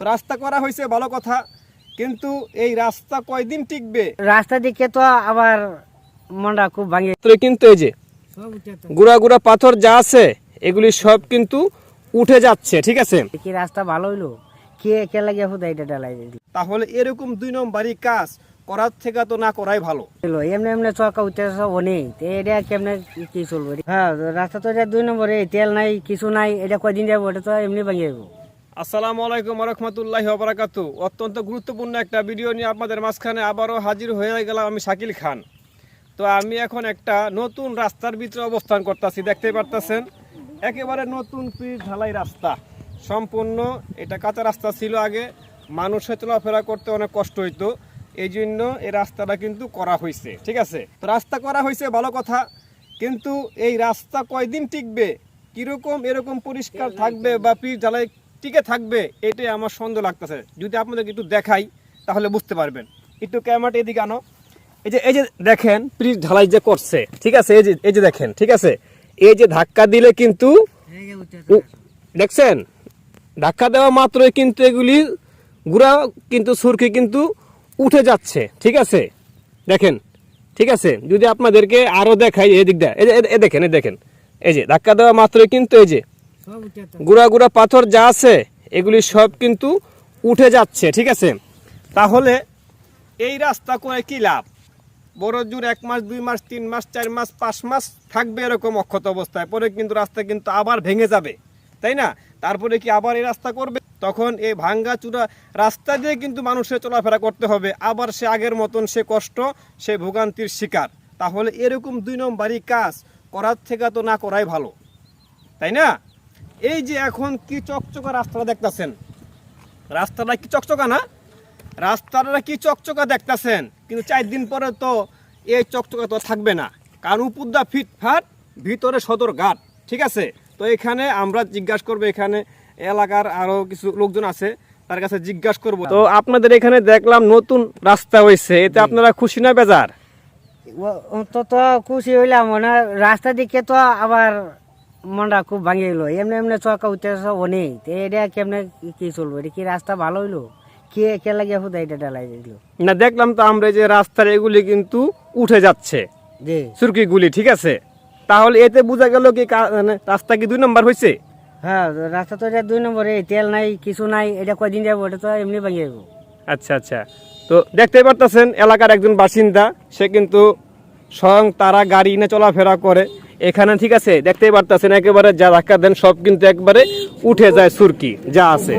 তো রাস্তা করা হয়েছে ভালো কথা। কিন্তু এই রাস্তা কয়দিন টিকবে? রাস্তা দিকে তো আবার মনটা খুব ভাঙে। তো কিন্তু এই যে গুড়া গুড়া পাথর যা আছে এগুলি সব কিন্তু উঠে যাচ্ছে ঠিক আছে? কি রাস্তা ভালো হইল? কে কে লাগে হুদা এটা ডালাই তাহলে এরকম দুই নম্বরই কাজ করার থেকে তো না করাই ভালো। এমনি এমনি চকা উঠতে তো এটা কেমনে কি- চলবে? হ্যাঁ রাস্তা তো এটা দুই নম্বরে তেল নাই কিছু নাই এটা কয়দিন যাব এটা তো এমনি ভাঙে যাব। আসসালামু আলাইকুম রহমতুল্লাহ বারাকাতু। অত্যন্ত গুরুত্বপূর্ণ একটা ভিডিও নিয়ে আপনাদের মাঝখানে আবারও হাজির হয়ে গেলাম আমি শাকিল খান। তো আমি এখন একটা নতুন রাস্তার ভিতরে অবস্থান করতেছি, দেখতেই পারতেছেন। একেবারে নতুন পিচ ঢালাই রাস্তা। সম্পূর্ণ এটা কাঁচা রাস্তা ছিল আগে। মানুষের চলাফেরা করতে অনেক কষ্ট হইতো। এই জন্য এই রাস্তাটা কিন্তু করা হয়েছে ঠিক আছে? তো রাস্তা করা হয়েছে ভালো কথা। কিন্তু এই রাস্তা কয়দিন টিকবে? কীরকম এরকম পরিষ্কার থাকবে বা পিচ ঢালাই টিকে থাকবে, এটাই আমার সন্দেহ লাগতেছে। যদি আপনাদেরকে একটু দেখাই, তাহলে বুঝতে পারবেন। একটু ক্যামেরাটা এদিকে আনো। এই যে এই যে দেখেন প্রিজ ঢালাই যে করছে, ঠিক আছে? এই যে এই যে দেখেন, ঠিক আছে? এই যে ধাক্কা দিলে কিন্তু দেখছেন? ধাক্কা দেওয়া মাত্রই কিন্তু এগুলি গুড়া কিন্তু, সুরকি কিন্তু উঠে যাচ্ছে, ঠিক আছে? দেখেন, ঠিক আছে? যদি আপনাদেরকে আরও দেখাই এই দিকটা এই এ- এ দেখেন, এই দেখেন। এই যে, ধাক্কা দেওয়া মাত্রই কিন্তু এই যে গুড়া গুড়া পাথর যা আছে, এগুলি সব কিন্তু উঠে যাচ্ছে, ঠিক আছে? তাহলে এই রাস্তা করে কি লাভ? বড় জোর এক মাস, দুই মাস, তিন মাস, চার মাস, পাঁচ মাস থাকবে এরকম অক্ষত অবস্থায়, পরে কিন্তু রাস্তা কিন্তু আবার ভেঙে যাবে, তাই না? তারপরে কি আবার এই রাস্তা করবে? তখন এই ভাঙ্গা চূড়া রাস্তা দিয়ে কিন্তু মানুষের চলাফেরা করতে হবে, আবার সে আগের মতন সে কষ্ট, সে ভোগান্তির শিকার। তাহলে এরকম দুই নম্বরই কাজ, করার থেকে তো না করাই ভালো, তাই না? এই যে এখন কি চকচকা রাস্তাটা দেখতেছেন? রাস্তাটা কি চকচকা না? রাস্তাটা কি চকচকা দেখতেছেন? কিন্তু চার দিন পরে তো এই চকচকা তো থাকবে না। কারণ উপদা ফিটফাট ভিতরে সদর ঘাট ঠিক আছে? তো এখানে আমরা জিজ্ঞাসা করব এখানে এলাকার আরও কিছু লোকজন আছে তার কাছে জিজ্ঞাসা করব। তো আপনাদের এখানে দেখলাম নতুন রাস্তা হয়েছে এতে আপনারা খুশি না বেজার? তো তো খুশি হইলাম মানে রাস্তা দিকে তো আবার মনটা খুব ভাঙে গেলো। এমনি এমনি চকা উঠতে সব তো এটা কেমনে কি- চলবো? এটা কি রাস্তা ভালো হইল? কে কে লাগে হুদা এটা ডালাই দিল? না দেখলাম তো আমরা যে রাস্তার এগুলি কিন্তু উঠে যাচ্ছে। জি। সুরকিগুলি ঠিক আছে? তাহলে এতে বোঝা গেল কি কা- মানে রাস্তা কি দুই নম্বর হয়েছে হ্যাঁ রাস্তা তো এটা দুই নম্বরে তেল নাই কিছু নাই এটা কয়দিন যাব এটা তো এমনি ভাঙে যাব আচ্ছা আচ্ছা। তো দেখতে পারতেছেন এলাকার একজন বাসিন্দা সে কিন্তু স্বয়ং তারা গাড়ি নিয়ে চলাফেরা করে। এখানে ঠিক আছে, দেখতেই পারতেছেন, একেবারে যা ধাক্কা দেন সব কিন্তু একবারে উঠে যায় সুরকি, যা আছে।